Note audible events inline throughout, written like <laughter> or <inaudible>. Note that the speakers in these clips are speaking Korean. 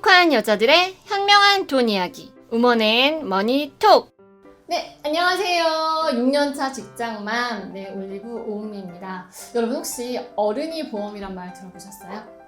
똑똑한 여자들의 현명한 돈 이야기. 우먼앤 머니 톡. 네, 안녕하세요. 6년차 직장맘, 네, 올리브 오음입니다. 여러분 혹시 어른이 보험이란 말 들어보셨어요?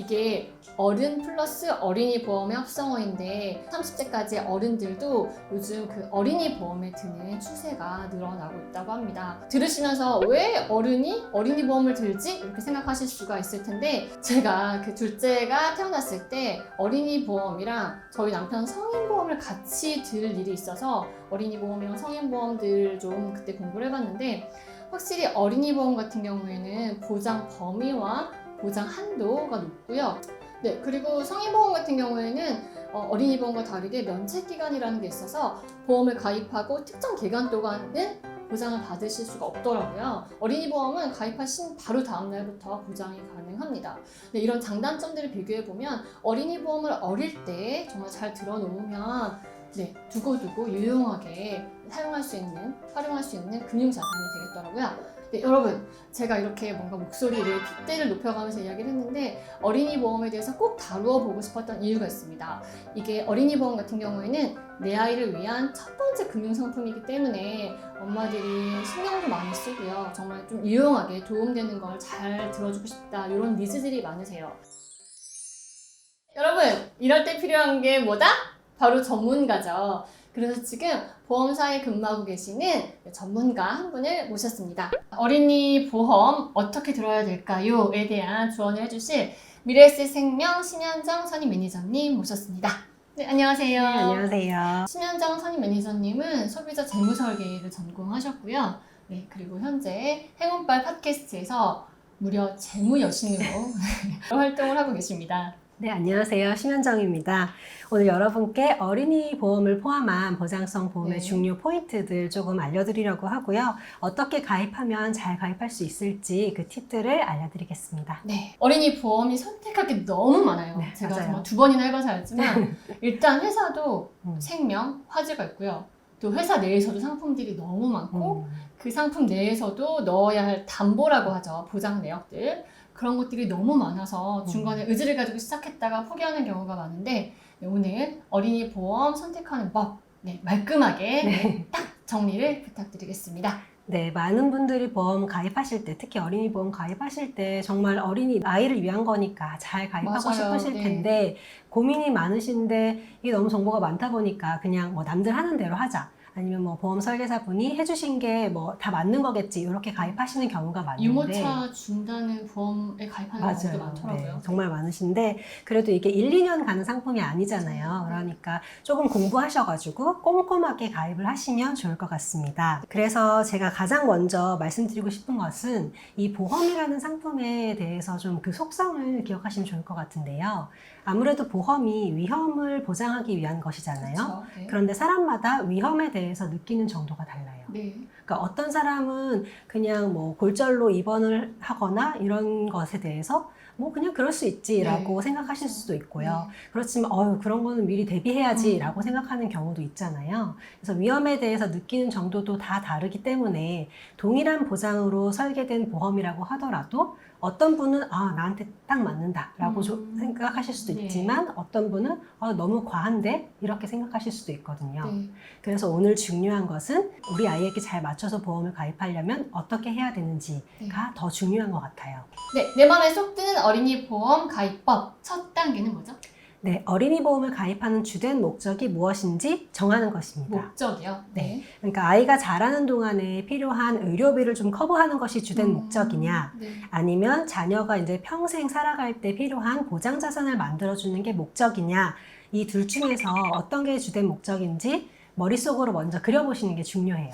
이게 어른 플러스 어린이 보험의 합성어인데 30대까지 어른들도 요즘 그 어린이 보험에 드는 추세가 늘어나고 있다고 합니다. 들으시면서 왜 어른이 어린이 보험을 들지? 이렇게 생각하실 수가 있을 텐데 제가 그 둘째가 태어났을 때 어린이 보험이랑 저희 남편 성인 보험을 같이 들 일이 있어서 어린이 보험이랑 성인 보험들 좀 그때 공부를 해봤는데 확실히 어린이 보험 같은 경우에는 보장 범위와 보장 한도가 높고요. 네, 그리고 성인보험 같은 경우에는 어, 어린이 보험과 다르게 면책 기간이라는 게 있어서 보험을 가입하고 특정 기간 동안은 보장을 받으실 수가 없더라고요. 어린이 보험은 가입하신 바로 다음 날부터 보장이 가능합니다. 네, 이런 장단점들을 비교해 보면 어린이 보험을 어릴 때 정말 잘 들어놓으면 네, 두고두고 유용하게 사용할 수 있는, 활용할 수 있는 금융자산이 되겠더라고요. 네, 여러분, 제가 이렇게 뭔가 목소리를 빗대를 높여가면서 이야기를 했는데 어린이 보험에 대해서 꼭 다루어 보고 싶었던 이유가 있습니다. 이게 어린이 보험 같은 경우에는 내 아이를 위한 첫 번째 금융 상품이기 때문에 엄마들이 신경도 많이 쓰고요. 정말 좀 유용하게 도움되는 걸 잘 들어주고 싶다. 이런 니즈들이 많으세요. 여러분, 이럴 때 필요한 게 뭐다? 바로 전문가죠. 그래서 지금 보험사에 근무하고 계시는 전문가 한 분을 모셨습니다. 어린이 보험 어떻게 들어야 될까요?에 대한 조언을 해주실 미래에셋 생명 신현정 선임 매니저님 모셨습니다. 네, 안녕하세요. 네, 안녕하세요. 신현정 선임 매니저님은 소비자 재무 설계를 전공하셨고요. 네, 그리고 현재 행운발 팟캐스트에서 무려 재무 여신으로 <laughs> 활동을 하고 계십니다. 네, 안녕하세요. 심현정입니다. 오늘 여러분께 어린이 보험을 포함한 보장성 보험의 네. 중요 포인트들 조금 알려드리려고 하고요. 어떻게 가입하면 잘 가입할 수 있을지 그 팁들을 알려드리겠습니다. 네. 어린이 보험이 선택할 게 너무 많아요. 네, 제가 맞아요. 정말 두 번이나 해봐서 알지만 일단 회사도 <laughs> 음. 생명, 화재가 있고요. 또 회사 내에서도 상품들이 너무 많고 음, 그 상품 내에서도 넣어야 할 담보라고 하죠. 보장 내역들. 그런 것들이 너무 많아서 중간에 의지를 가지고 시작했다가 포기하는 경우가 많은데 네, 오늘 어린이 보험 선택하는 법 네, 말끔하게 네, 딱 정리를 부탁드리겠습니다. 네, 많은 분들이 보험 가입하실 때, 특히 어린이 보험 가입하실 때 정말 어린이 아이를 위한 거니까 잘 가입하고 맞아요. 싶으실 네. 텐데 고민이 많으신데 이게 너무 정보가 많다 보니까 그냥 뭐 남들 하는 대로 하자. 아니면 뭐 보험 설계사분이 해주신 게 뭐 다 맞는 거겠지 이렇게 가입하시는 경우가 많은데 유모차 준다는 보험에 가입하는 경우도 맞아요. 많더라고요. 네, 정말 많으신데 그래도 이게 1, 2년 가는 상품이 아니잖아요. 그러니까 조금 공부하셔가지고 꼼꼼하게 가입을 하시면 좋을 것 같습니다. 그래서 제가 가장 먼저 말씀드리고 싶은 것은 이 보험이라는 상품에 대해서 좀 그 속성을 기억하시면 좋을 것 같은데요. 아무래도 보험이 위험을 보장하기 위한 것이잖아요. 그렇죠. 네. 그런데 사람마다 위험에 대해 서 느끼는 정도가 달라요. 네. 그러니까 어떤 사람은 그냥 뭐 골절로 입원을 하거나 이런 것에 대해서 뭐 그냥 그럴 수 있지라고 생각하실 수도 있고요. 그렇지만 어유 그런 거는 미리 대비해야지라고 생각하는 경우도 있잖아요. 그래서 위험에 대해서 느끼는 정도도 다 다르기 때문에 동일한 보장으로 설계된 보험이라고 하더라도 어떤 분은 아 나한테 딱 맞는다라고 음. 조- 생각하실 수도 네. 있지만 어떤 분은 아, 너무 과한데 이렇게 생각하실 수도 있거든요. 네. 그래서 오늘 중요한 것은 우리 아이에게 잘 맞춰서 보험을 가입하려면 어떻게 해야 되는지가 네. 더 중요한 것 같아요. 네, 내 맘에 쏙 드는 어린이 보험 가입법 첫 단계는 뭐죠? 네, 어린이 보험을 가입하는 주된 목적이 무엇인지 정하는 것입니다. 목적이요. 네. 그러니까 아이가 자라는 동안에 필요한 의료비를 좀 커버하는 것이 주된 음, 목적이냐, 네. 아니면 자녀가 이제 평생 살아갈 때 필요한 보장 자산을 만들어주는 게 목적이냐, 이 둘 중에서 어떤 게 주된 목적인지 머릿속으로 먼저 그려보시는 게 중요해요.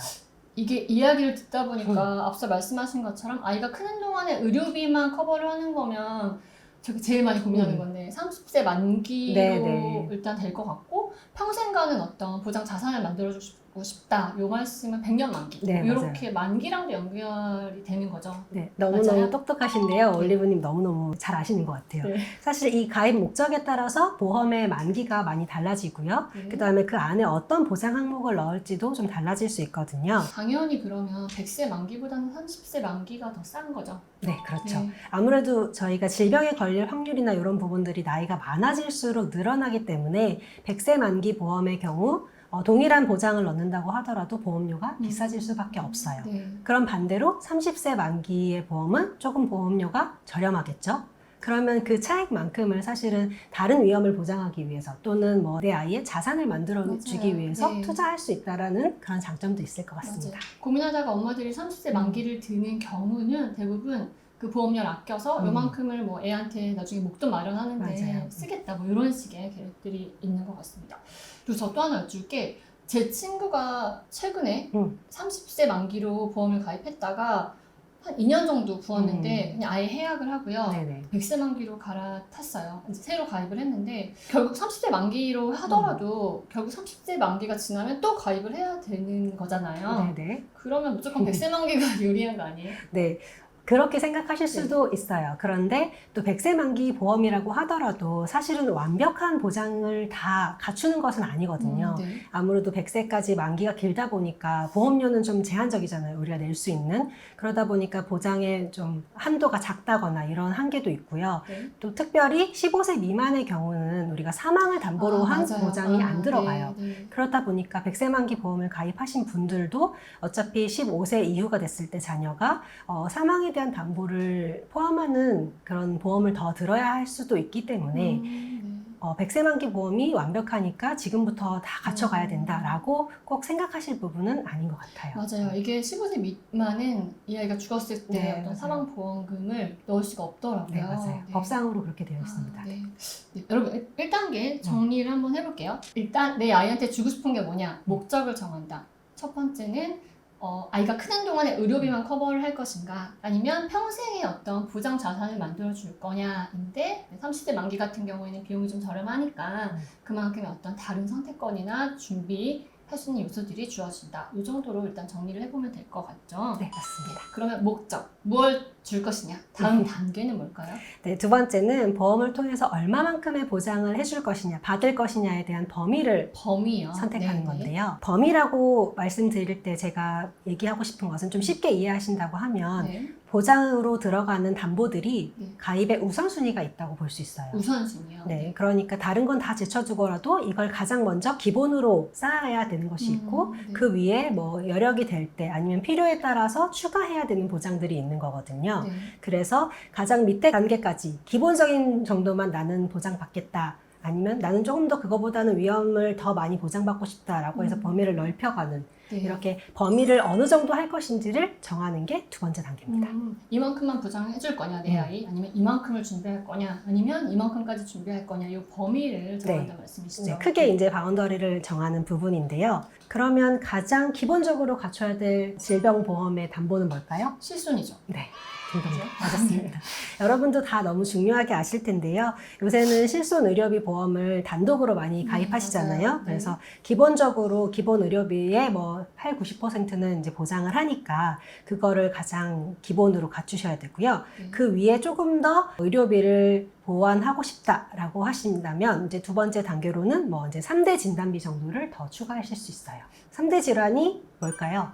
이게 이야기를 듣다 보니까 음. 앞서 말씀하신 것처럼 아이가 크는 동안에 의료비만 커버를 하는 거면 저게 제일 많이 고민하는 음. 건데 30세 만기로 네, 네. 일단 될 것 같고 평생 가는 어떤 보장 자산을 만들어주 고 받고 싶다. 요 말씀은 100년 만기. 네, 이렇게 만기랑도 연결이 되는 거죠. 네, 너무너무 맞아요? 똑똑하신데요. 네. 올리브님 너무너무 잘 아시는 것 같아요. 네. 사실 이 가입 목적에 따라서 보험의 만기가 많이 달라지고요. 네. 그 다음에 그 안에 어떤 보장 항목을 넣을지도 좀 달라질 수 있거든요. 당연히 그러면 100세 만기보다는 30세 만기가 더 싼 거죠. 네, 그렇죠. 네. 아무래도 저희가 질병에 걸릴 확률이나 이런 부분들이 나이가 많아질수록 늘어나기 때문에 100세 만기 보험의 경우 어, 동일한 보장을 넣는다고 하더라도 보험료가 음. 비싸질 수밖에 없어요. 네. 그럼 반대로 30세 만기의 보험은 조금 보험료가 저렴하겠죠? 그러면 그 차액만큼을 사실은 다른 위험을 보장하기 위해서 또는 뭐 내 아이의 자산을 만들어 주기 맞아요. 위해서 네. 투자할 수 있다라는 그런 장점도 있을 것 같습니다. 맞아요. 고민하다가 엄마들이 30세 음. 만기를 드는 경우는 대부분 그 보험료를 아껴서 음. 요만큼을 뭐 애한테 나중에 목돈 마련하는데 맞아요. 쓰겠다 뭐 이런 식의 계획들이 있는 것 같습니다. 그리고 저 또 하나 여쭐게 제 친구가 최근에 음. 30세 만기로 보험을 가입했다가 한 2년 정도 부었는데 그냥 아예 해약을 하고요. 음. 네네. 100세 만기로 갈아탔어요. 이제 새로 가입을 했는데 결국 30세 만기로 하더라도 음. 결국 30세 만기가 지나면 또 가입을 해야 되는 거잖아요. 네네. 그러면 무조건 100세 만기가 <laughs> 유리한 거 아니에요? 네. 그렇게 네. 생각하실 수도 있어요. 그런데 또 100세 만기 보험이라고 하더라도 사실은 완벽한 보장을 다 갖추는 것은 아니거든요. 음, 네. 아무래도 100세까지 만기가 길다 보니까 보험료는 좀 제한적이잖아요. 우리가 낼 수 있는. 그러다 보니까 보장의 좀 한도가 작다거나 이런 한계도 있고요. 네. 또 특별히 15세 미만의 경우는 우리가 사망을 담보로 아, 한 맞아요. 보장이 아, 안 들어가요. 네, 네. 그렇다 보니까 100세 만기 보험을 가입하신 분들도 어차피 15세 이후가 됐을 때 자녀가 어, 사망에 대한 담보를 포함하는 그런 보험을 더 들어야 할 수도 있기 때문에 음, 어, 100세 만기 보험이 완벽하니까 지금부터 다 갖춰가야 음. 된다라고 꼭 생각하실 부분은 아닌 것 같아요. 네. 맞아요. 이게 15세 미만은 이 아이가 죽었을 때 네, 어떤 맞아요. 사망 보험금을 넣을 수가 없더라고요. 네, 맞아요. 네. 법상으로 그렇게 되어 있습니다. 아, 네. 네, 여러분 1단계 정리를 한번 해볼게요. 일단 내 아이한테 주고 싶은 게 뭐냐? 목적을 정한다. 첫 번째는 어, 아이가 크는 동안에 의료비만 커버를 할 것인가 아니면 평생의 어떤 보장 자산을 만들어 줄 거냐인데 30대 만기 같은 경우에는 비용이 좀 저렴하니까 음. 그만큼의 어떤 다른 선택권이나 준비 할 수 있는 요소들이 주어진다. 이 정도로 일단 정리를 해보면 될 것 같죠. 네, 맞습니다. 그러면 목적, 뭘 줄 것이냐? 다음 단계는 뭘까요? 네, 두 번째는 보험을 통해서 얼마만큼의 보장을 해줄 것이냐, 받을 것이냐에 대한 범위를 범위요. 선택하는 네네. 건데요. 범위라고 말씀드릴 때 제가 얘기하고 싶은 것은 좀 쉽게 이해하신다고 하면 네. 보장으로 들어가는 담보들이 네. 가입의 우선순위가 있다고 볼 수 있어요. 우선순위요. 네, 그러니까 다른 건 다 제쳐두고라도 이걸 가장 먼저 기본으로 쌓아야 되는 것이 있고 음, 네. 그 위에 뭐 여력이 될 때 아니면 필요에 따라서 추가해야 되는 보장들이 있는 거거든요. 네. 그래서 가장 밑에 단계까지 기본적인 정도만 나는 보장받겠다. 아니면 나는 조금 더 그거보다는 위험을 더 많이 보장받고 싶다라고 해서 음. 범위를 넓혀가는 네. 이렇게 범위를 어느 정도 할 것인지를 정하는 게 두 번째 단계입니다. 음, 이만큼만 보장해줄 거냐 내 음. 아이 아니면 이만큼을 준비할 거냐 아니면 이만큼까지 준비할 거냐 이 범위를 정한다 말씀이시죠? 네, 크게 이제 바운더리를 정하는 부분인데요. 그러면 가장 기본적으로 갖춰야 될 질병보험의 담보는 뭘까요? 실손이죠. 네. 그죠? 맞았습니다. 여러분도 다 너무 중요하게 아실 텐데요. 요새는 실손 의료비 보험을 단독으로 많이 음, 가입하시잖아요. 네. 그래서 기본적으로 기본 의료비의 뭐 8, 90%는 이제 보장을 하니까 그거를 가장 기본으로 갖추셔야 되고요. 네. 그 위에 조금 더 의료비를 보완하고 싶다라고 하신다면 이제 두 번째 단계로는 뭐 이제 3대 진단비 정도를 더 추가하실 수 있어요. 3대 질환이 뭘까요?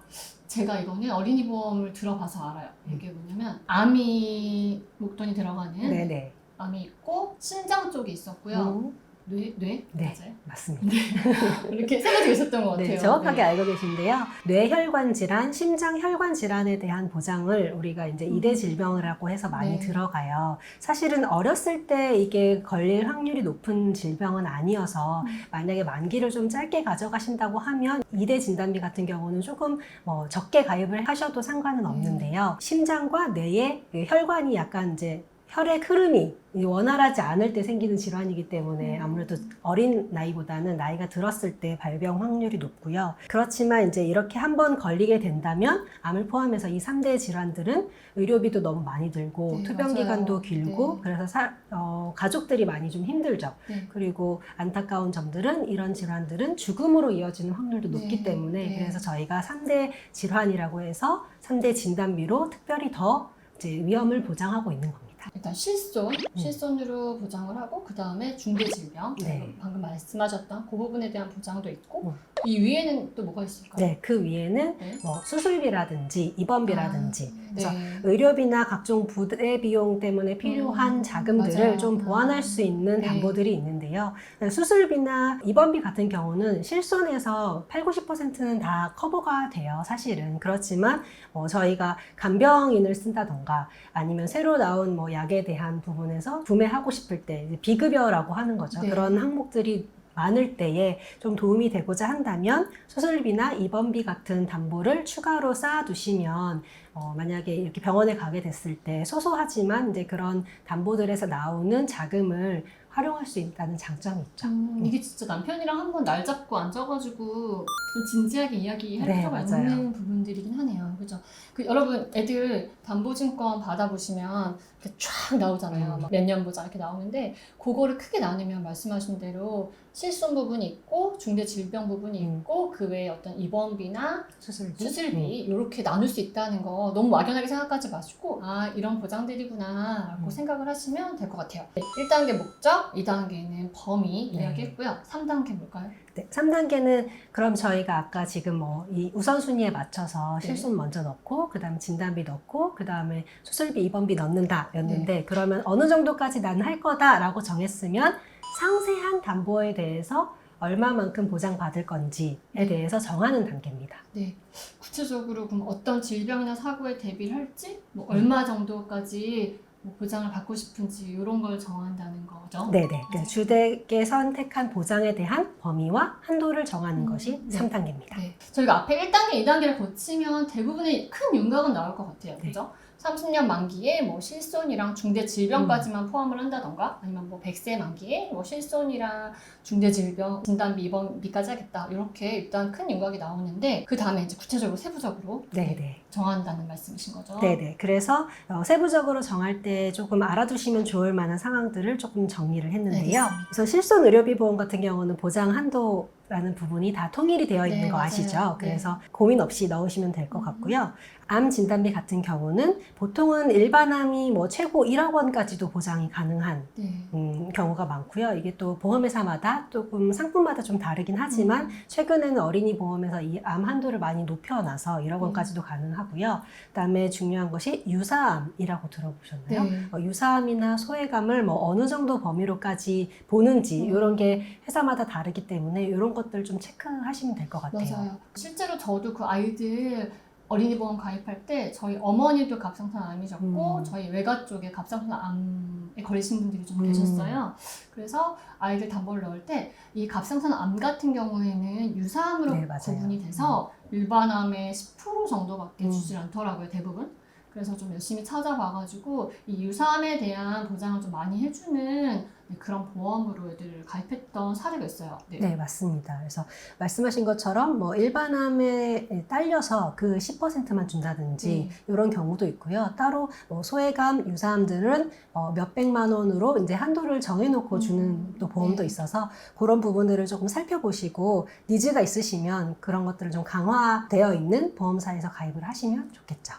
제가 이거는 어린이 보험을 들어봐서 알아요. 음. 이게 뭐냐면 암이 목돈이 들어가는 네네. 암이 있고 심장 쪽이 있었고요. 음, 뇌, 뇌? 네. 맞아요? 맞습니다. <laughs> 이렇게 세 가지가 있었던 것 같아요. 네, 정확하게 네. 알고 계신데요. 뇌혈관 질환, 심장 혈관 질환에 대한 보장을 우리가 이제 음. 이대 질병이라고 해서 많이 네. 들어가요. 사실은 어렸을 때 이게 걸릴 확률이 높은 질병은 아니어서 음. 만약에 만기를 좀 짧게 가져가신다고 하면 이대 진단비 같은 경우는 조금 뭐 적게 가입을 하셔도 상관은 없는데요. 심장과 뇌의 그 혈관이 약간 이제 혈액 흐름이 원활하지 않을 때 생기는 질환이기 때문에 음. 아무래도 어린 나이보다는 나이가 들었을 때 발병 확률이 높고요. 그렇지만 이제 이렇게 한 번 걸리게 된다면 암을 포함해서 이 3대 질환들은 의료비도 너무 많이 들고 네, 투병 기간도 맞아요. 길고 네. 그래서 사- 어, 가족들이 많이 좀 힘들죠. 네. 그리고 안타까운 점들은 이런 질환들은 죽음으로 이어지는 확률도 네, 높기 때문에 네. 그래서 저희가 3대 질환이라고 해서 3대 진단비로 특별히 더 이제 위험을 보장하고 있는 겁니다. 일단 실손, 실손으로 보장을 하고 그 다음에 중대 질병, 네. 방금 말씀하셨던 그 부분에 대한 보장도 있고 음. 이 위에는 또 뭐가 있을까요? 네, 그 위에는 네. 뭐 수술비라든지 입원비라든지 아, 그래서 네. 의료비나 각종 부대 비용 때문에 필요한 음, 자금들을 맞아요. 좀 보완할 수 있는 네. 담보들이 있는데요. 수술비나 입원비 같은 경우는 실손에서 8, 90%는 다 커버가 돼요, 사실은. 그렇지만 뭐 저희가 간병인을 쓴다던가 아니면 새로 나온 뭐 약에 대한 부분에서 구매하고 싶을 때 비급여라고 하는 거죠. 네. 그런 항목들이 많을 때에 좀 도움이 되고자 한다면 수술비나 입원비 같은 담보를 추가로 쌓아두시면 어, 만약에 이렇게 병원에 가게 됐을 때 소소하지만 이제 그런 담보들에서 나오는 자금을 활용할 수 있다는 장점이 있죠. 음, 이게 진짜 남편이랑 한번 날 잡고 앉아가지고 좀 진지하게 이야기할 네, 필요가 맞아요. 있는 부분들이긴 하네요. 그죠? 그 여러분 애들 담보증권 받아보시면 이렇게 쫙 나오잖아요. 음. 몇년 보장 이렇게 나오는데 그거를 크게 나누면 말씀하신 대로 실손 부분이 있고 중대 질병 부분이 음. 있고 그 외에 어떤 입원비나 수술비. 수술비 이렇게 나눌 수 있다는 거 너무 막연하게 생각하지 마시고 아 이런 보장들이구나 라고 음. 생각을 하시면 될 것 같아요 네, 1단계 목적 2단계는 범위 네. 이야기했고요 3단계 뭘까요? 네, 3단계는 그럼 저희가 아까 지금 뭐 이 우선순위에 맞춰서 네. 실손 먼저 넣고 그다음에 진단비 넣고 그다음에 수술비 입원비 넣는다였는데 네. 그러면 어느 정도까지 나는 할 거다라고 정했으면 상세한 담보에 대해서 얼마만큼 보장받을 건지에 네. 대해서 정하는 단계입니다. 네 구체적으로 그럼 어떤 질병이나 사고에 대비를 할지 뭐 음. 얼마 정도까지 뭐 보장을 받고 싶은지 이런 걸 정한다는 거죠 네네. 그 주택에 선택한 보장에 대한 범위와 한도를 정하는 음, 것이 네. 3단계입니다. 네. 저희가 앞에 1단계, 2단계를 거치면 대부분의 큰 윤곽은 나올 것 같아요. 네. 그죠? 30년 만기에 뭐 실손이랑 중대 질병까지만 포함을 한다던가 아니면 뭐 100세 만기에 뭐 실손이랑 중대 질병 진단비 입원비까지 하겠다. 이렇게 일단 큰 윤곽이 나오는데 그 다음에 이제 구체적으로 세부적으로 네네. 정한다는 말씀이신 거죠? 네네. 그래서 어, 세부적으로 정할 때 조금 알아두시면 좋을 만한 상황들을 조금 정리를 했는데요. 알겠습니다. 그래서 실손 의료비 보험 같은 경우는 보장 한도 라는 부분이 다 통일이 되어 있는 네, 거. 아시죠? 네. 그래서 고민 없이 넣으시면 될것 음. 같고요. 암 진단비 같은 경우는 보통은 일반암이 뭐 최고 1억 원까지도 보장이 가능한 네. 음, 경우가 많고요. 이게 또 보험회사마다 조금 상품마다 좀 다르긴 하지만 음. 최근에는 어린이 보험에서 이 암 한도를 많이 높여놔서 1억 음. 원까지도 가능하고요. 그다음에 중요한 것이 유사암이라고 들어보셨나요? 네. 어, 유사암이나 소외감을 뭐 어느 정도 범위로까지 보는지 음. 이런 게 회사마다 다르기 때문에 이런 것들 좀 체크하시면 될 것 같아요. 맞아요. 실제로 저도 그 아이들 어린이 보험 가입할 때 저희 어머니도 갑상선 암이셨고 음. 저희 외가 쪽에 갑상선 암에 걸리신 분들이 좀 음. 계셨어요. 그래서 아이들 담보를 넣을 때 이 갑상선 암 같은 경우에는 유사암으로 네, 맞아요. 구분이 돼서 일반암의 10% 정도밖에 음. 주질 않더라고요, 대부분. 그래서 좀 열심히 찾아봐가지고 이 유사암에 대한 보장을 좀 많이 해주는 네, 그런 보험으로 애들 가입했던 사례가 있어요. 네. 네, 맞습니다. 그래서 말씀하신 것처럼 뭐 일반암에 딸려서 그 10%만 준다든지 네. 이런 경우도 있고요. 따로 뭐 소외감, 유사암들은 어, 몇백만 원으로 이제 한도를 정해놓고 주는 음, 또 보험도 네. 있어서 그런 부분들을 조금 살펴보시고 니즈가 있으시면 그런 것들을 좀 강화되어 있는 보험사에서 가입을 하시면 좋겠죠.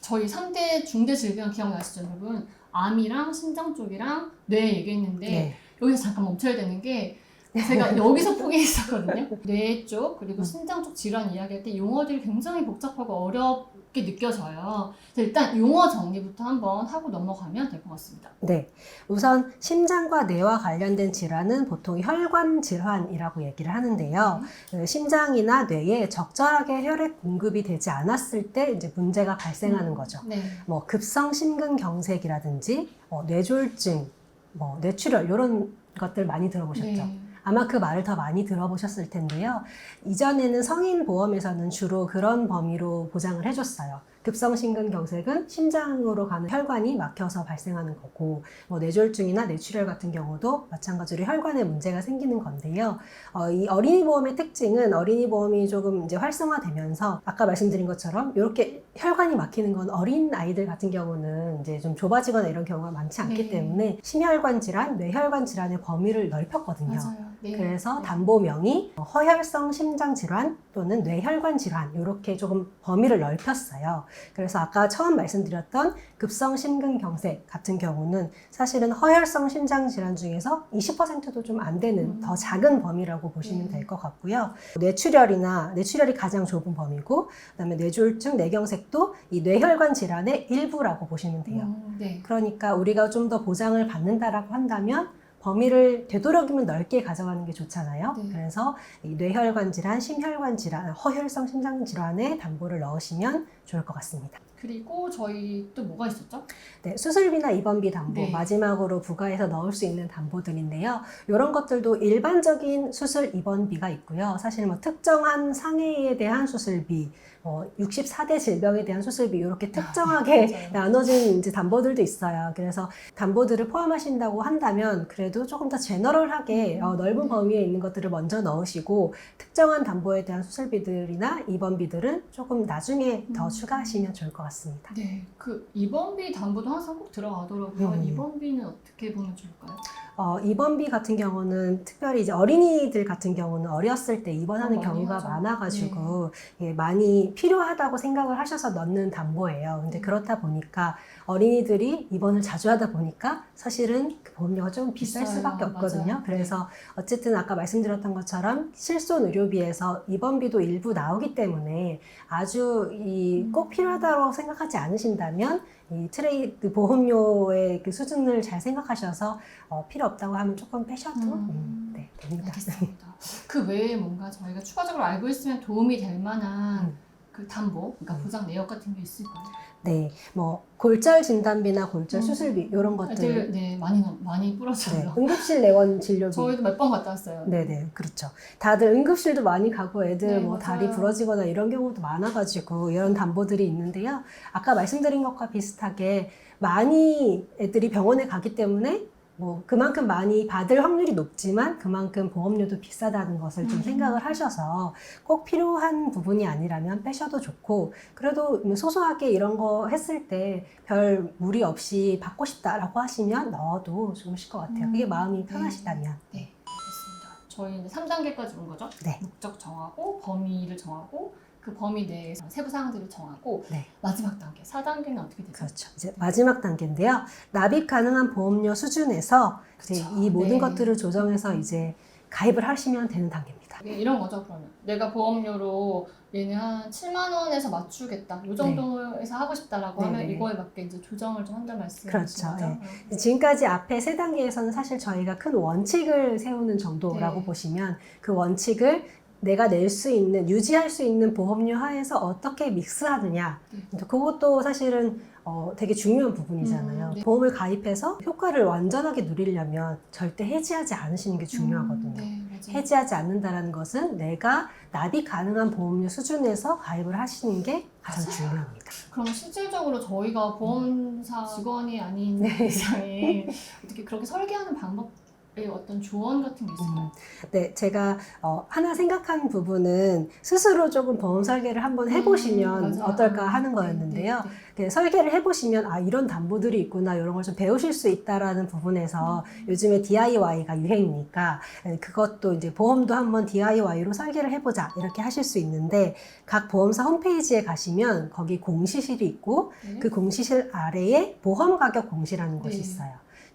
저희 3대 중대 질병 기억나시죠, 여러분? 암이랑 심장 쪽이랑 뇌 얘기했는데 네. 여기서 잠깐 멈춰야 되는 게 제가 여기서 포기했었거든요. <laughs> 뇌 쪽 그리고 음. 심장 쪽 질환 이야기할 때 용어들이 굉장히 복잡하고 어렵 게 느껴져요. 일단 용어 정리부터 한번 하고 넘어가면 될 것 같습니다. 네. 우선 심장과 뇌와 관련된 질환은 보통 혈관 질환이라고 얘기를 하는데요. 그 심장이나 뇌에 적절하게 혈액 공급이 되지 않았을 때 이제 문제가 발생하는 거죠. 네. 뭐 급성 심근경색이라든지 어, 뇌졸중, 뭐 뇌출혈 이런 것들 많이 들어보셨죠? 네. 아마 그 말을 더 많이 들어보셨을 텐데요. 이전에는 성인 보험에서는 주로 그런 범위로 보장을 해줬어요. 급성심근경색은 심장으로 가는 혈관이 막혀서 발생하는 거고 뭐 뇌졸중이나 뇌출혈 같은 경우도 마찬가지로 혈관에 문제가 생기는 건데요. 어, 이 어린이 보험의 특징은 어린이 보험이 조금 이제 활성화되면서 아까 말씀드린 것처럼 이렇게 혈관이 막히는 건 어린 아이들 같은 경우는 이제 좀 좁아지거나 이런 경우가 많지 않기 네. 때문에 심혈관 질환, 뇌혈관 질환의 범위를 넓혔거든요. 맞아요. 네. 그래서 네. 담보명이 허혈성 심장 질환 또는 뇌혈관 질환 이렇게 조금 범위를 넓혔어요. 그래서 아까 처음 말씀드렸던 급성 심근경색 같은 경우는 사실은 허혈성 심장 질환 중에서 20%도 좀 안 되는 음. 더 작은 범위라고 보시면 네. 될것 같고요. 뇌출혈이나 뇌출혈이 가장 좁은 범위고 그다음에 뇌졸중, 뇌경색도 이 뇌혈관 질환의 일부라고 보시면 돼요. 음, 네. 그러니까 우리가 좀 더 보장을 받는다라고 한다면 범위를 되도록이면 넓게 가져가는 게 좋잖아요. 네. 그래서 이 뇌혈관 질환, 심혈관 질환, 허혈성 심장 질환에 담보를 넣으시면 좋을 것 같습니다. 그리고 저희 또 뭐가 있었죠? 네, 수술비나 입원비 담보 네. 마지막으로 부가해서 넣을 수 있는 담보들인데요. 이런 것들도 일반적인 수술 입원비가 있고요. 사실 뭐 특정한 상해에 대한 수술비, 뭐 64대 질병에 대한 수술비 이렇게 특정하게 <laughs> 맞아요. 나눠진 이제 담보들도 있어요. 그래서 담보들을 포함하신다고 한다면 그래도 조금 더 제너럴하게 음. 어, 넓은 네. 범위에 있는 것들을 먼저 넣으시고 특정한 담보에 대한 수술비들이나 입원비들은 조금 나중에 더 음. 추가하시면 좋을 것 같습니다. 네. 그 입원비 담보도 항상 꼭 들어가더라고요. 음. 입원비는 어떻게 보면 좋을까요? 어, 입원비 같은 경우는 특별히 이제 어린이들 같은 경우는 어렸을 때 입원하는 어, 경우가 하죠. 네. 많아가지고 예, 많이 필요하다고 생각을 하셔서 넣는 담보예요. 근데 음. 그렇다 보니까 어린이들이 입원을 자주 하다 보니까 사실은 그 보험료가 좀 비쌀 비싸요. 수밖에 없거든요. 맞아요. 네. 그래서 어쨌든 아까 말씀드렸던 것처럼 실손 의료비에서 입원비도 일부 나오기 때문에 아주 이 음. 꼭 필요하다고 생각하지 않으신다면 이 트레이드 보험료의 그 수준을 잘 생각하셔서 어, 필요 없다고 하면 조금 빼셔도 음. 음, 네, 됩니다. 알겠습니다. <laughs> 그 외에 뭔가 저희가 추가적으로 알고 있으면 도움이 될 만한 음. 그 담보, 그러니까 음. 보장 내역 같은 게 있을까요? 네, 뭐 골절 진단비나 골절 음. 수술비 이런 것들, 네 많이 나- 많이 네, 부러져요. 응급실 내원 진료비. 저희도 몇 번 갔다 왔어요. 네 네, 그렇죠. 다들 응급실도 많이 가고 애들 네, 뭐 맞아요. 다리 부러지거나 이런 경우도 많아가지고 이런 담보들이 있는데요. 아까 말씀드린 것과 비슷하게 많이 애들이 병원에 가기 때문에 뭐 그만큼 많이 받을 확률이 높지만 그만큼 보험료도 비싸다는 것을 좀 음. 생각을 하셔서 꼭 필요한 부분이 아니라면 빼셔도 좋고 그래도 뭐 소소하게 이런 거 했을 때 별 무리 없이 받고 싶다라고 하시면 넣어도 좋으실 것 같아요. 그게 음. 마음이 네. 편하시다면. 네, 알겠습니다. 저희 이제 3단계까지 온 거죠? 네. 목적 정하고 범위를 정하고 그 범위 내에서 세부 사항들을 정하고 네. 마지막 단계 4단계는 어떻게 되죠? 그렇죠. 이제 마지막 단계인데요. 납입 가능한 보험료 수준에서 이제 그쵸. 이 모든 네. 것들을 조정해서 이제 가입을 하시면 되는 단계입니다. 이게 이런 거죠 그러면 내가 보험료로 얘는 한 7만 원에서 맞추겠다 이 정도에서 하고 싶다라고 네, 하면 네. 이거에 맞게 이제 조정을 좀 한다 말씀이신 그렇죠. 거죠? 네. 지금까지 앞에 세 단계에서는 사실 저희가 큰 원칙을 세우는 정도라고 네. 보시면 그 원칙을 내가 낼 수 있는 유지할 수 있는 보험료 하에서 어떻게 믹스하느냐 네. 그것도 사실은 어, 되게 중요한 부분이잖아요. 음, 네. 보험을 가입해서 효과를 완전하게 누리려면 절대 해지하지 않으시는 게 중요하거든요. 음, 네. 해지하지 않는다는 것은 내가 납입 가능한 보험료 수준에서 가입을 하시는 게 가장 맞아요. 중요합니다. 그럼 실질적으로 저희가 보험사 직원이 아닌 네. 이상에 어떻게 그렇게 설계하는 방법에 어떤 조언 같은 게 있을까요? 음, 네, 제가 어, 하나 생각한 부분은 스스로 조금 보험 설계를 한번 해보시면 음. 어떨까 하는 네, 거였는데요. 네, 네. 그 설계를 해보시면 아 이런 담보들이 있구나 이런 걸 좀 배우실 수 있다라는 부분에서 음. 요즘에 DIY가 유행이니까 예, 그것도 이제 보험도 한번 DIY로 설계를 해보자 이렇게 하실 수 있는데 각 보험사 홈페이지에 가시면 거기 공시실이 있고 네. 그 공시실 아래에 보험 가격 공시라는 곳이 네. 있어요.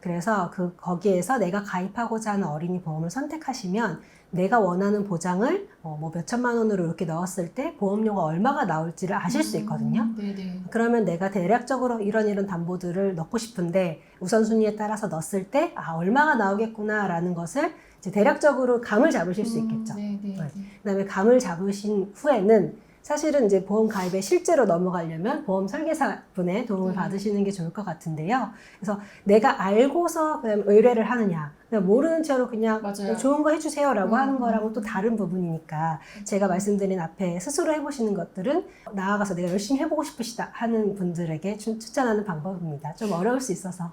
그래서 그 거기에서 내가 가입하고자 하는 어린이 보험을 선택하시면 내가 원하는 보장을 어, 뭐 몇 천만 원으로 이렇게 넣었을 때 보험료가 얼마가 나올지를 아실 수 있거든요. 음, 네네. 그러면 내가 대략적으로 이런 이런 담보들을 넣고 싶은데 우선순위에 따라서 넣었을 때 아, 얼마가 나오겠구나라는 것을 이제 대략적으로 감을 잡으실 수 있겠죠. 음, 네네. 네. 네. 그다음에 감을 잡으신 후에는 사실은 이제 보험 가입에 실제로 넘어가려면 보험 설계사 분의 도움을 네. 받으시는 게 좋을 것 같은데요. 그래서 내가 알고서 의뢰를 하느냐, 모르는 채로 그냥 맞아요. 좋은 거 해주세요라고 음. 하는 거랑은 또 다른 부분이니까 제가 말씀드린 앞에 스스로 해보시는 것들은 나아가서 내가 열심히 해보고 싶으시다 하는 분들에게 추- 추천하는 방법입니다. 좀 어려울 수 있어서.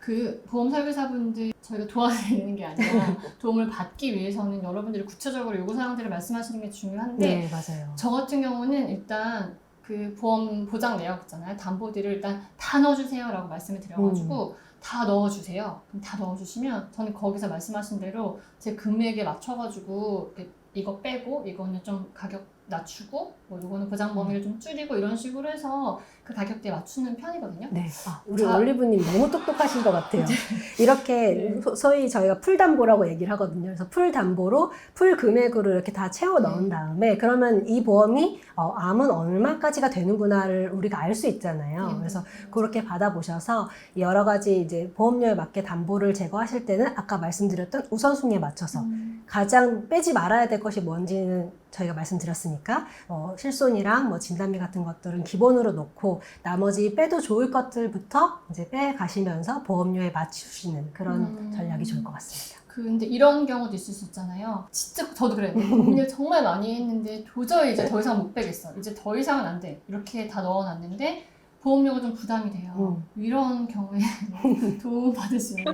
그 보험 설계사분들 저희가 도와드리는 게 아니라 <laughs> 도움을 받기 위해서는 여러분들이 구체적으로 요구 사항들을 말씀하시는 게 중요한데 네, 맞아요. 저 같은 경우는 일단 그 보험 보장 내역 있잖아요. 담보들을 일단 다 넣어주세요라고 말씀을 드려가지고 음. 다 넣어주세요. 그럼 다 넣어주시면 저는 거기서 말씀하신 대로 제 금액에 맞춰가지고 이거 빼고 이거는 좀 가격 낮추고 뭐 이거는 보장 범위를 좀 줄이고 이런 식으로 해서 그 가격대에 맞추는 편이거든요. 네. 아, 우리 자. 올리브님 너무 똑똑하신 것 같아요. <laughs> 이렇게 네. 소- 소위 저희가 풀담보라고 얘기를 하거든요. 그래서 풀담보로 풀 금액으로 이렇게 다 채워 넣은 네. 다음에 그러면 이 보험이 어, 암은 얼마까지가 되는구나를 우리가 알 수 있잖아요. 네, 그래서 네. 그렇게 받아보셔서 여러 가지 이제 보험료에 맞게 담보를 제거하실 때는 아까 말씀드렸던 우선순위에 맞춰서 음. 가장 빼지 말아야 될 것이 뭔지는 저희가 말씀드렸으니까 어, 실손이랑 뭐 진단비 같은 것들은 기본으로 놓고 나머지 빼도 좋을 것들부터 이제 빼 가시면서 보험료에 맞추시는 그런 음. 전략이 좋을 것 같습니다. 근데 이런 경우도 있을 수 있잖아요. 진짜 저도 그래요. <laughs> 고민을 정말 많이 했는데 도저히 이제 더 이상 못 빼겠어. 이제 더 이상은 안 돼. 이렇게 다 넣어놨는데 보험료가 좀 부담이 돼요. 음. 이런 경우에 <laughs> 도움 받을 수 있는.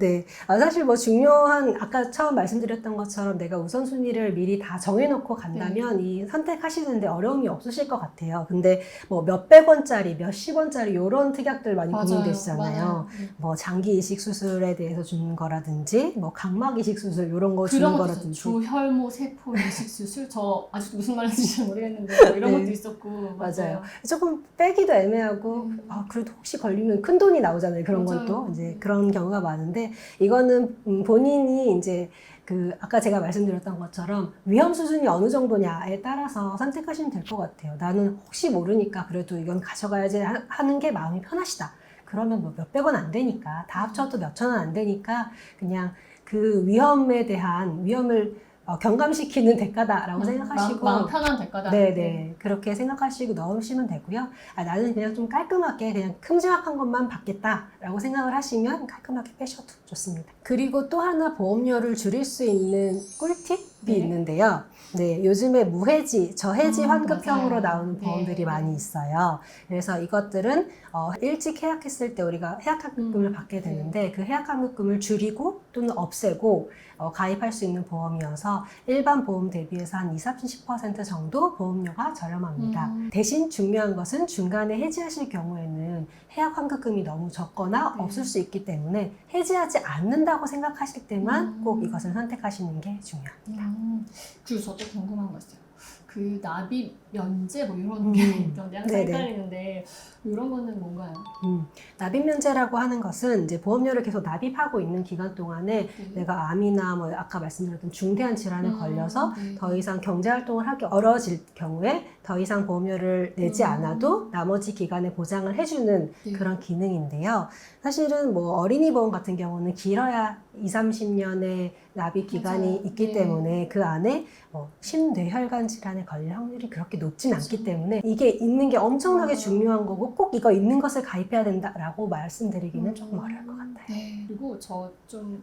네, 아, 사실 뭐 중요한 아까 처음 말씀드렸던 것처럼 내가 우선순위를 미리 다 정해놓고 간다면 네. 이 선택하시는데 어려움이 없으실 것 같아요. 근데 뭐 몇백 원짜리, 몇십 원짜리 이런 특약들 많이 고민되시잖아요. 맞아요. 네. 뭐 장기 이식 수술에 대해서 주는 거라든지 뭐 각막 이식 수술 이런 거 주는. 거라든지 조혈모 세포 이식 수술 저 아직도 무슨 말인지 잘 모르겠는데 뭐 <laughs> 이런 네. 것도 있었고 맞아요. 조금 빼기도 애매하고 음. 아 그래도 혹시 걸리면 큰 돈이 나오잖아요. 그런 맞아요. 것도 이제 그런 경우가 많은데 이거는 음, 본인이 이제 그 아까 제가 말씀드렸던 것처럼 위험 수준이 어느 정도냐에 따라서 선택하시면 될 것 같아요. 나는 혹시 모르니까 그래도 이건 가져가야지 하- 하는 게 마음이 편하시다. 그러면 뭐 몇백 원 안 되니까 다 합쳐도 몇천 원 안 되니까 그냥 그 위험에 대한 위험을 어, 경감시키는 대가다라고 생각하시고 마음, 편한 대가다. 네네 그렇게 생각하시고 넣으시면 되고요. 아, 나는 그냥 좀 깔끔하게 그냥 큼지막한 것만 받겠다라고 생각을 하시면 깔끔하게 빼셔도 좋습니다. 그리고 또 하나 보험료를 줄일 수 있는 꿀팁이 네. 있는데요. 네, 요즘에 무해지, 저해지 음, 환급형으로 맞아요. 나오는 네, 보험들이 네. 많이 있어요. 그래서 이것들은 어, 일찍 해약했을 때 우리가 해약환급금을 음, 받게 네. 되는데 그 해약환급금을 줄이고 또는 없애고 어, 가입할 수 있는 보험이어서 일반 보험 대비해서 한 20, 30% 정도 보험료가 저렴합니다. 음. 대신 중요한 것은 중간에 해지하실 경우에는 해약 환급금이 너무 적거나 네. 없을 수 있기 때문에 해지하지 않는다고 생각하실 때만 음. 꼭 이것을 선택하시는 게 중요합니다. 음, 그리고 저도 궁금한 거 있어요. 그 납입 면제 뭐 이런 음. 게 있던데 항상 네네. 헷갈리는데 이런 거는 뭔가요? 음, 납입 면제라고 하는 것은 이제 보험료를 계속 납입하고 있는 기간 동안에 네. 내가 암이나 뭐 아까 말씀드렸던 중대한 질환에 음, 걸려서 네. 더 이상 경제 활동을 하기 어려워질 경우에 더 이상 보험료를 내지 음. 않아도 나머지 기간에 보장을 해주는 네. 그런 기능인데요. 사실은 뭐 어린이 보험 같은 경우는 길어야 2, 30년의 납입 기간이 맞아요. 있기 네. 때문에 그 안에 뭐 심뇌혈관 질환에 걸릴 확률이 그렇게 높진 않기 그렇죠. 때문에 이게 있는 게 엄청나게 음. 중요한 거고 꼭 이거 있는 것을 가입해야 된다라고 말씀드리기는 조금 음. 어려울 것 같아요. 네. 그리고 저좀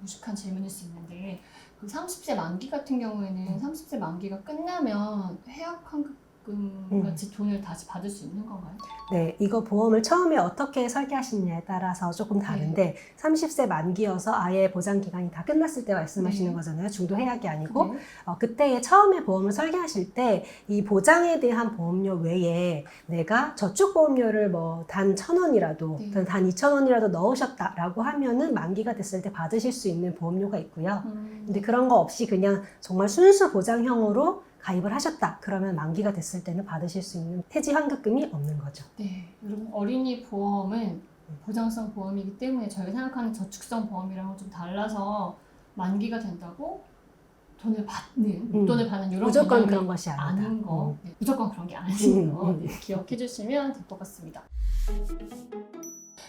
무식한 질문일 수 있는데 그 30세 만기 같은 경우에는 음. 30세 만기가 끝나면 해약 환급 금 음. 같이 돈을 다시 받을 수 있는 건가요? 네, 이거 보험을 처음에 어떻게 설계하시느냐에 따라서 조금 다른데 30세 만기여서 아예 보장 기간이 다 끝났을 때 말씀하시는 네. 거잖아요. 중도 해약이 아니고 네. 어, 그때에 처음에 보험을 설계하실 때 이 보장에 대한 보험료 외에 내가 저축 보험료를 뭐 단 천 원이라도 네. 단 이천 원이라도 넣으셨다라고 하면은 만기가 됐을 때 받으실 수 있는 보험료가 있고요. 음. 근데 그런 거 없이 그냥 정말 순수 보장형으로 가입을 하셨다. 그러면 만기가 됐을 때는 받으실 수 있는 해지 환급금이 없는 거죠. 네, 여러분 어린이 보험은 보장성 보험이기 때문에 저희가 생각하는 저축성 보험이랑은 좀 달라서 만기가 된다고 돈을 받는 음. 돈을 받는 이런 무조건 그런 것이 아니다. 아닌 거 음. 네, 무조건 그런 게 아닌 음, 거 음. 네, 기억해 주시면 될 것 같습니다.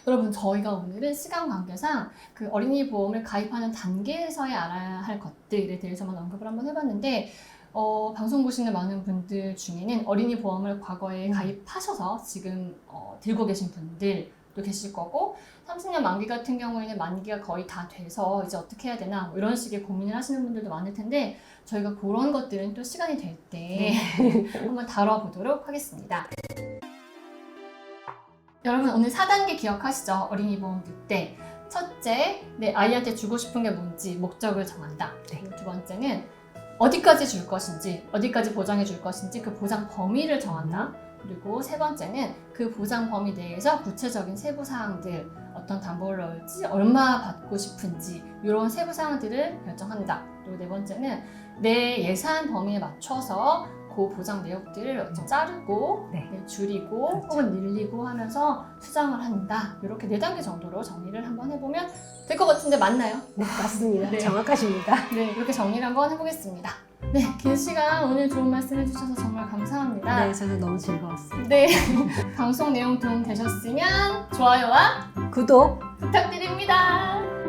여러분 저희가 오늘은 시간 관계상 그 어린이 보험을 가입하는 단계에서의 알아야 할 것들에 대해서만 언급을 한번 해봤는데 어, 방송 보시는 많은 분들 중에는 어린이 보험을 과거에 음. 가입하셔서 지금 어, 들고 계신 분들 분들도 계실 거고 30년 만기 같은 경우에는 만기가 거의 다 돼서 이제 어떻게 해야 되나 뭐 이런 식의 고민을 하시는 분들도 많을 텐데 저희가 그런 것들은 또 시간이 될 때 <laughs> 한번 다뤄보도록 하겠습니다. 여러분 오늘 4단계 기억하시죠? 어린이 보험 때 첫째, 내 아이한테 주고 싶은 게 뭔지 목적을 정한다. 네. 두 번째는 어디까지 줄 것인지, 어디까지 보장해 줄 것인지 그 보장 범위를 정한다. 그리고 세 번째는 그 보장 범위 내에서 구체적인 세부 사항들, 어떤 담보를 넣을지, 얼마 받고 싶은지 이런 세부 사항들을 결정한다. 그리고 네 번째는 내 예산 범위에 맞춰서 그 보장 내역들을 좀 자르고 네. 네, 줄이고 그렇죠. 혹은 늘리고 하면서 수정을 한다. 이렇게 네 단계 정도로 정리를 한번 해보면 될 것 같은데 맞나요? 네, 맞습니다. 네. 정확하십니다. <laughs> 네, 이렇게 정리를 한번 해보겠습니다. 네, 긴 시간 오늘 좋은 말씀 해주셔서 정말 감사합니다. 네, 저도 너무 즐거웠습니다. 네, <laughs> 방송 내용 도움 되셨으면 좋아요와 구독 부탁드립니다.